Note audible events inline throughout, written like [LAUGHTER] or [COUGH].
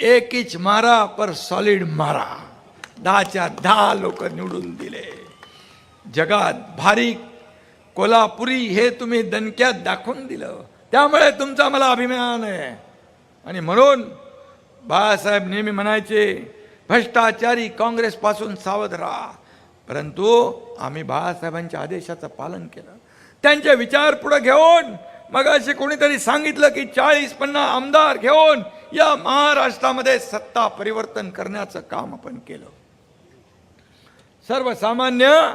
एक इंच मारा पर सॉलिड मारा. दहाच्या दहा लोक निवडून दिले. जगात भारी कोल्हापुरी हे तुम्ही दणक्यात दाखवून दिलं. त्यामुळे तुमचा मला अभिमान आहे. आणि म्हणून बाळासाहेब नेहमी म्हणायचे भ्रष्टाचारी काँग्रेसपासून सावध राहा. परंतु आम्ही बाळासाहेबांच्या आदेशाचं पालन केलं. त्यांचे विचार पुढे घेऊन मग असे कोणीतरी सांगितलं की चाळीस पन्नास आमदार घेऊन या महाराष्ट्रामध्ये सत्ता परिवर्तन करण्याचं काम आपण केलं. सर्वसामान्य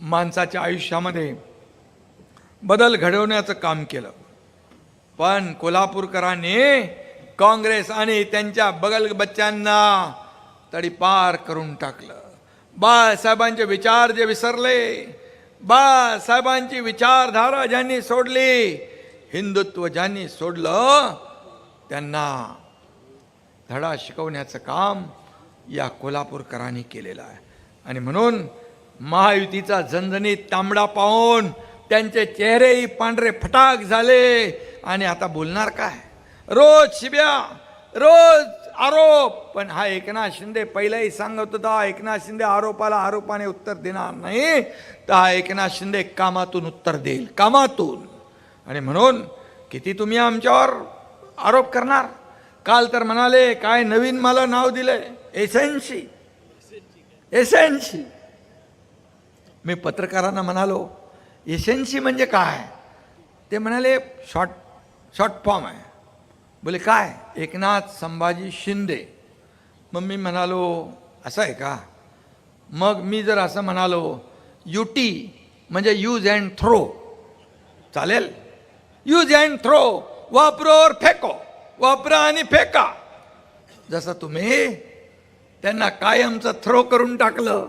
माणसाच्या आयुष्यामध्ये बदल घडवण्याचं काम केलं. पण कोल्हापूरकरांनी काँग्रेस आणि त्यांच्या बगल बच्च्यांना तडीपार करून टाकलं. बाळासाहेबांचे विचार जे विसरले बाळासाहेबांची विचारधारा ज्यांनी सोडली हिंदुत्व ज्यांनी सोडलं त्यांना धडा शिकवण्याचं काम या कोल्हापूरकरांनी केलेलं आहे. आणि म्हणून महायुतीचा झणझणीत तांबडा पाहून त्यांचे चेहरेही पांढरे फटाक झाले. आणि आता बोलणार काय? रोज शिब्या रोज आरोप. पण हा एकनाथ शिंदे पहिलाही सांगत होता एकनाथ शिंदे आरोपाला आरोपाने उत्तर देणार नाही. तर हा एकनाथ शिंदे कामातून उत्तर देईल कामातून. आणि म्हणून किती तुम्ही आमच्यावर आरोप करणार? काल तर म्हणाले काय नवीन मला नाव दिलंय? एसएनसी. एसएनसी. मी पत्रकारांना म्हणालो एसएनसी म्हणजे काय? ते म्हणाले शॉर्ट शॉर्ट फॉर्म आहे. बोले काय? एकनाथ संभाजी शिंदे. मग मी म्हणालो असं आहे का? मग मी जर असं म्हणालो युटी म्हणजे यूज अँड थ्रो चालेल? यूज अँड थ्रो वापरोवर फेको वापरा आणि फेका. जसं तुम्ही त्यांना कायमचं थ्रो करून टाकलं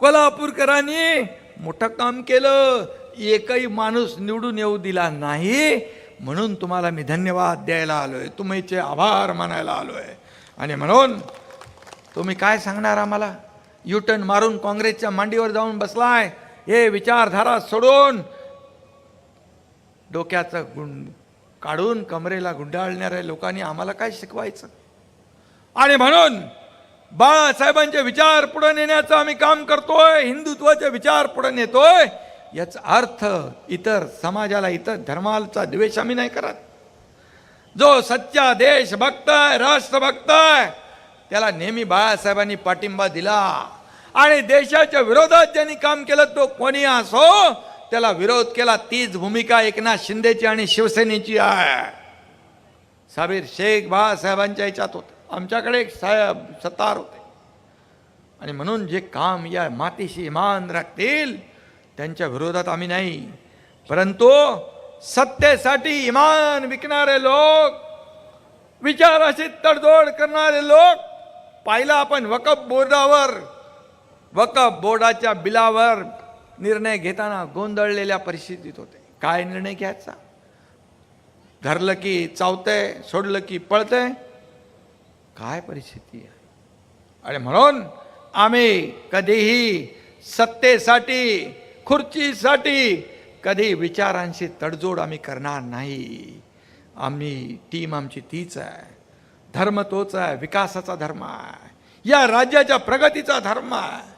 कोल्हापूरकरांनी मोठं काम केलं एकही माणूस निवडून येऊ दिला नाही म्हणून तुम्हाला मी धन्यवाद द्यायला आलोय. तुमचे आभार मानायला आलोय. आणि म्हणून तुम्ही काय सांगणार आम्हाला? युटर्न मारून काँग्रेसच्या मांडीवर जाऊन बसलाय. हे विचारधारा सोडून डोक्याचं गुंड काढून कमरेला गुंडाळणाऱ्या लोकांनी आम्हाला काय शिकवायचं? आणि म्हणून बाळासाहेबांचे विचार पुढे नेण्याचं आम्ही काम करतोय. हिंदुत्वाचे विचार पुढे नेतोय. याचा अर्थ इतर समाजाला इतर धर्माचा द्वेष आम्ही नाही करत. जो सच्चा देश आहे राष्ट्र आहे त्याला नेहमी बाळासाहेबांनी पाठिंबा दिला. आणि देशाच्या विरोधात ज्यांनी काम केलं तो कोणी असो त्याला विरोध केला. तीच भूमिका एकनाथ शिंदेची आणि शिवसेनेची आहे. साबीर शेख बाळासाहेबांच्या ह्याच्यात होतं. आमच्याकडे एक साहेब सत्तार होते. आणि म्हणून जे काम या मातीशी इमान राखतील त्यांच्या विरोधात आम्ही नाही. परंतु सत्तेसाठी इमान विकणारे लोक विचाराशी तडजोड करणारे लोक पाहिला आपण वकफ बोर्डावर वकफ बोर्डाच्या बिलावर निर्णय घेताना गोंधळलेल्या परिस्थितीत होते. काय निर्णय घ्यायचा? धरलं की चावतंय सोडलं की पळतंय? काय परिस्थिती आहे? आणि म्हणून आम्ही कधीही सत्तेसाठी खुर्चीसाठी. कधी विचारांशी तडजोड आम्ही करणार नाही. आम्ही टीम आमची तीच आहे. धर्म तोच आहे विकासाचा धर्म आहे. या राज्याच्या प्रगतीचा धर्म आहे.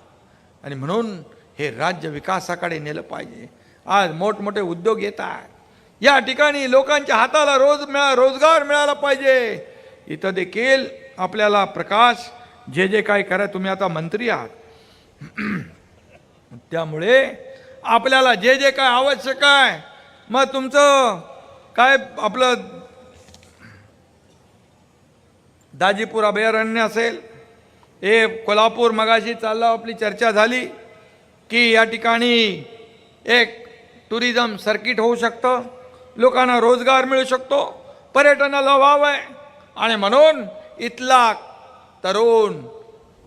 आणि म्हणून हे राज्य विकासाकडे नेलं पाहिजे. आज मोठमोठे उद्योग येत आहेत. या ठिकाणी लोकांच्या हाताला रोज मिळा रोजगार मिळाला पाहिजे. इथं देखील आपल्याला प्रकाश जे जे काय करा तुम्ही आता मंत्री आहात. [CLEARS THROAT] त्यामुळे आपल्याला जे जे काय आवश्यक आहे मग तुमचं काय आपलं दाजीपूर अभयारण्य असेल हे कोल्हापूर मगाशी चाललं आपली चर्चा झाली की या ठिकाणी एक टुरिझम सर्किट होऊ शकतं. लोकांना रोजगार मिळू शकतो. पर्यटनाला वाव आहे. आणि म्हणून इथला तरुण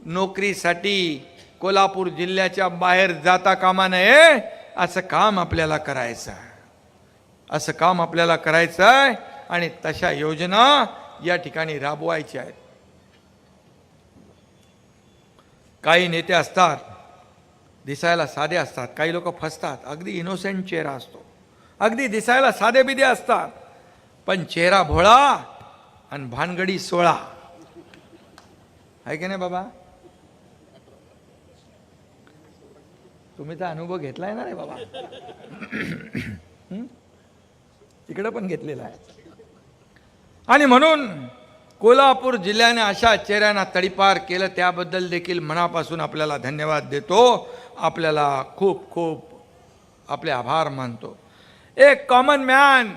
नोकरीसाठी कोल्हापूर जिल्ह्याच्या बाहेर जाता कामा नये. असं काम आपल्याला करायचं आहे असं काम आपल्याला करायचं आहे आणि तशा योजना या ठिकाणी राबवायच्या आहेत. काही नेते असतात दिसायला साधे असतात काही लोक फसतात अगदी इनोसेंट चेहरा असतो. अगदी दिसायला साधे बिदे असतात पण चेहरा भोळा आणि भानगडी सोळा. आहे की नाही बाबा? तुम्ही तर अनुभव घेतलाय ना रे बाबा. इकडं पण घेतलेला आहे. आणि म्हणून कोल्हापूर जिल्ह्याने अशा चेहऱ्यांना तडीपार केलं त्याबद्दल देखील मनापासून आपल्याला धन्यवाद देतो. आपल्याला खूप खूप आपले आभार मानतो. एक कॉमन मॅन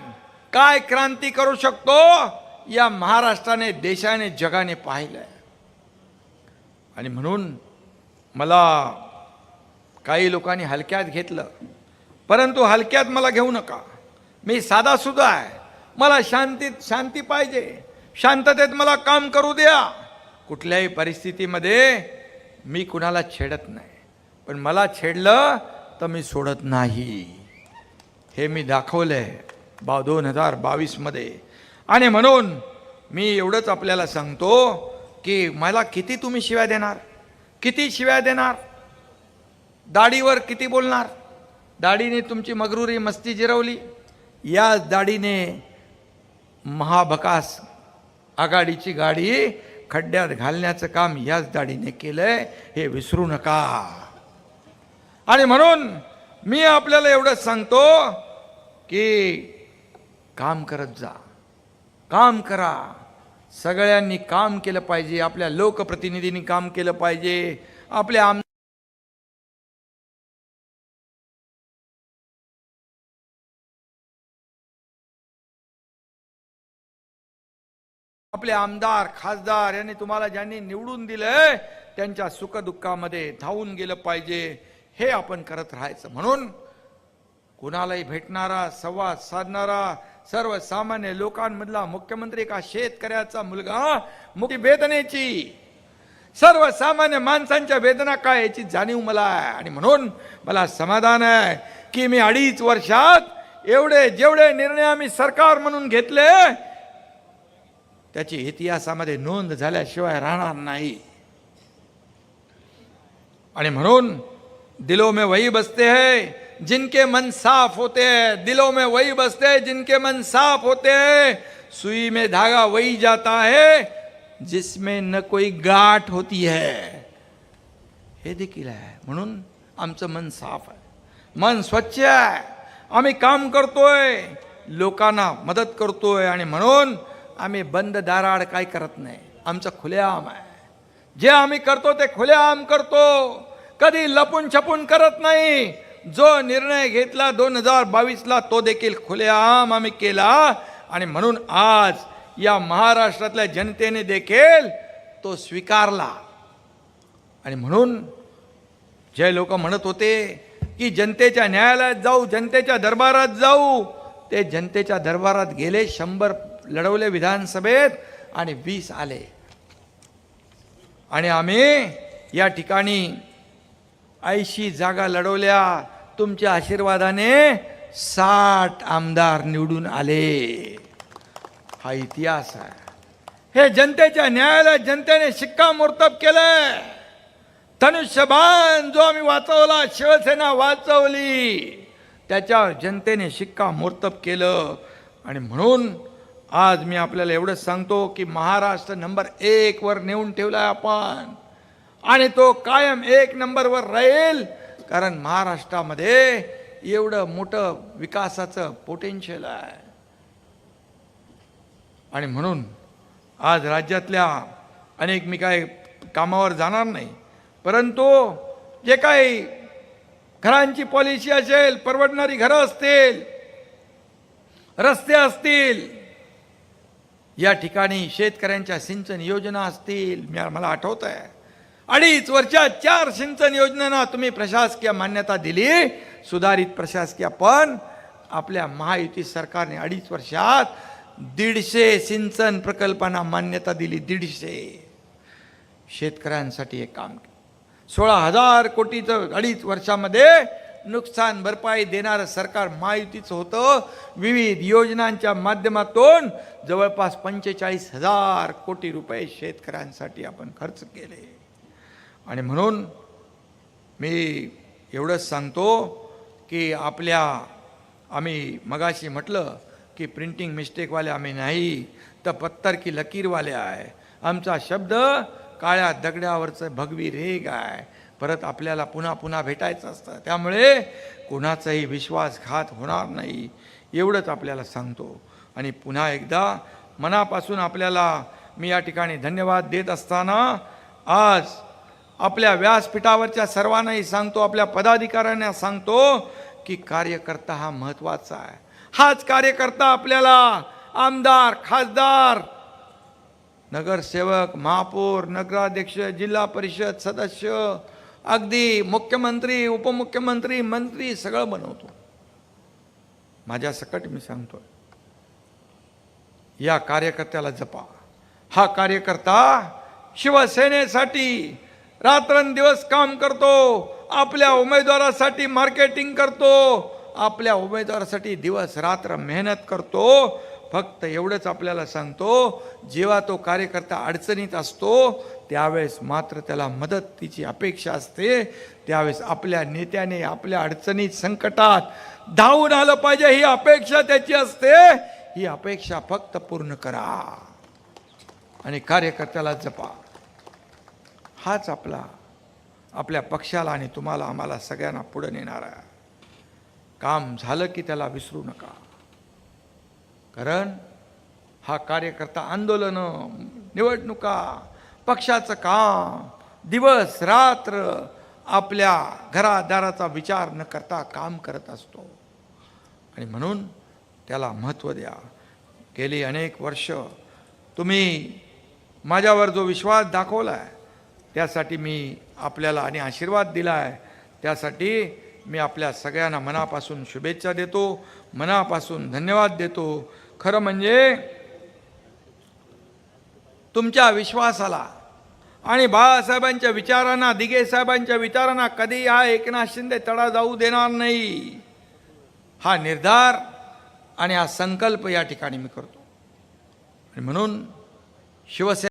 काय क्रांती करू शकतो? या महाराष्ट्राने देशाने जगाने पाहिलंय. आणि म्हणून मला काही लोकांनी हलक्यात घेतलं. परंतु हलक्यात मला घेऊ नका. मी साधा सुद्धा आहे. मला शांतीत शांती पाहिजे. शांततेत मला काम करू द्या. कुठल्याही परिस्थितीमध्ये मी कुणाला छेडत नाही. पण मला छेडलं तर मी सोडत नाही. हे मी दाखवलं आहे बा दोन हजार बावीसमध्ये आणि म्हणून मी एवढंच आपल्याला सांगतो की मला किती तुम्ही शिव्या देणार? किती शिव्या देणार? दाढीवर किती बोलणार? दाढीने तुमची मगरुरी मस्ती जिरवली. याच दाढीने महाभकास आघाडीची गाडी खड्ड्यात घालण्याचं काम याच दाढीने केलंय. हे विसरू नका. आणि म्हणून मी आपल्याला एवढंच सांगतो की काम करत जा. काम करा. सगळ्यांनी काम केलं पाहिजे. आपल्या लोकप्रतिनिधींनी काम केलं पाहिजे. आपल्या आम आपले आमदार खासदार यांनी तुम्हाला ज्यांनी निवडून दिलंय त्यांच्या सुखदुःखामध्ये धावून गेलं पाहिजे. हे आपण करत राहायचं म्हणून कुणालाही भेटणारा संवाद साधणारा सर्वसामान्य लोकांमधला मुख्यमंत्री का शेतकऱ्याचा मुलगा मुक्ती वेदनेची सर्वसामान्य माणसांच्या वेदना काय याची जाणीव मला आहे. आणि म्हणून मला समाधान आहे की मी अडीच वर्षात एवढे जेवढे निर्णय आम्ही सरकार म्हणून घेतले त्याची इतिहासामध्ये नोंद झाल्याशिवाय राहणार नाही. आणि म्हणून दिलो में वही बसते है जिनके मन साफ होते हैं दिलो में वही बसते हैं जिनके मन साफ होते हैं सुई में धागा वही जाता है जिसमें न कोई गाठ होती है। हे देखील आहे म्हणून आमचं मन साफ आहे. मन स्वच्छ आहे. आम्ही काम करतोय. लोकांना मदत करतोय. आणि म्हणून आम्ही बंद दाराआड काय करत नाही. आमचं खुलेआम आहे. जे आम्ही करतो ते खुलेआम करतो. कधी लपून छपून करत नाही. जो निर्णय घेतला दोन हजार बावीसला तो देखील खुलेआम आम्ही केला. आणि म्हणून आज या महाराष्ट्रातल्या जनतेने देखील तो स्वीकारला. आणि म्हणून जे लोक म्हणत होते की जनतेच्या न्यायालयात जाऊ जनतेच्या दरबारात जाऊ ते जनतेच्या दरबारात गेले शंभर लढवले विधानसभेत आणि वीस आले. आणि आम्ही या ठिकाणी ऐंशी जागा लढवल्या. तुमच्या आशीर्वादाने साठ आमदार निवडून आले. हा इतिहास आहे. हे जनतेच्या न्यायालयात जनतेने शिक्कामोर्तब केलंय. धनुष्यबाण जो आम्ही वाचवला शिवसेना वाचवली त्याच्यावर जनतेने शिक्कामोर्तब केलं. आणि म्हणून आज मी आपल्याला एवढंच सांगतो की महाराष्ट्र नंबर एकवर नेऊन ठेवलाय आपण. आणि तो कायम एक नंबरवर राहील. कारण महाराष्ट्रामध्ये एवढं मोठं विकासाचं पोटेन्शियल आहे. आणि म्हणून आज राज्यातल्या अनेक मी काय कामावर जाणार नाही. परंतु जे काही घरांची पॉलिसी असेल परवडणारी घरं असतील रस्ते असतील या ठिकाणी शेतकऱ्यांच्या सिंचन योजना असतील मी- मला आठवत आहे अडीच वर्षात चार सिंचन योजनांना तुम्ही प्रशासकीय मान्यता दिली सुधारित प्रशासकीय पण आपल्या महायुती सरकारने अडीच वर्षात दीडशे सिंचन प्रकल्पांना मान्यता दिली दीडशे. शेतकऱ्यांसाठी एक काम केलं. सोळा हजार कोटीचं अडीच वर्षामध्ये नुकसान भरपाई देणारं सरकार महायुतीचं होतं. विविध योजनांच्या माध्यमातून जवळपास पंचेचाळीस हजार कोटी रुपये शेतकऱ्यांसाठी आपण खर्च केले. आणि म्हणून मी एवढंच सांगतो की आपल्या आम्ही मगाशी म्हटलं की प्रिंटिंग मिस्टेकवाले आम्ही नाही तर पत्तर की लकीरवाले आहे. आमचा शब्द काळ्या दगडावरचं भगवी रेग आहे. परत आपल्याला पुन्हा पुन्हा भेटायचं असतं. त्यामुळे कोणाचाही विश्वासघात होणार नाही एवढंच आपल्याला सांगतो. आणि पुन्हा एकदा मनापासून आपल्याला मी या ठिकाणी धन्यवाद देत असताना आज आपल्या व्यासपीठावरच्या सर्वांनाही सांगतो आपल्या पदाधिकाऱ्यांना सांगतो की कार्यकर्ता हा महत्त्वाचा आहे. हाच कार्यकर्ता आपल्याला आमदार खासदार नगरसेवक महापौर नगराध्यक्ष जिल्हा परिषद सदस्य अगदी मुख्यमंत्री उपमुख्यमंत्री मंत्री सगळं बनवतो. माझ्या सकट मी सांगतोय. या कार्यकर्त्याला जपा. हा कार्यकर्ता शिवसेनेसाठी रात्रंदिवस काम करतो आपल्या उमेदवारासाठी मार्केटिंग करतो आपल्या उमेदवारासाठी दिवस रात्र मेहनत करतो फक्त एवढंच आपल्याला सांगतो जेव्हा तो कार्यकर्ता अडचणीत असतो त्यावेळेस मात्र त्याला मदतीची अपेक्षा असते. त्यावेळेस आपल्या नेत्याने आपल्या अडचणीत संकटात धावून आलं पाहिजे ही अपेक्षा त्याची असते. ही अपेक्षा फक्त पूर्ण करा. आणि कार्यकर्त्याला जपा. हाच आपला आपल्या पक्षाला आणि तुम्हाला आम्हाला सगळ्यांना पुढे नेणार आहे. काम झालं की त्याला विसरू नका. कारण हा कार्यकर्ता आंदोलनं निवडणुका पक्षाचं काम दिवस रात्र आपल्या घरादाराचा विचार न करता काम करत असतो. आणि म्हणून त्याला महत्त्व द्या. गेली अनेक वर्ष तुम्ही माझ्यावर जो विश्वास दाखवला आहे त्यासाठी मी आपल्याला आणि आशीर्वाद दिला आहे त्यासाठी मी आपल्या सगळ्यांना मनापासून शुभेच्छा देतो मनापासून धन्यवाद देतो. खरं म्हणजे तुमच्या विश्वासाला. आणि बाळासाहेबांच्या विचारांना दिघे साहेबांच्या विचारांना कधी हा एकनाथ शिंदे तडा जाऊ देणार नाही. हा निर्धार आणि हा संकल्प या ठिकाणी मी करतो. आणि म्हणून शिवसेना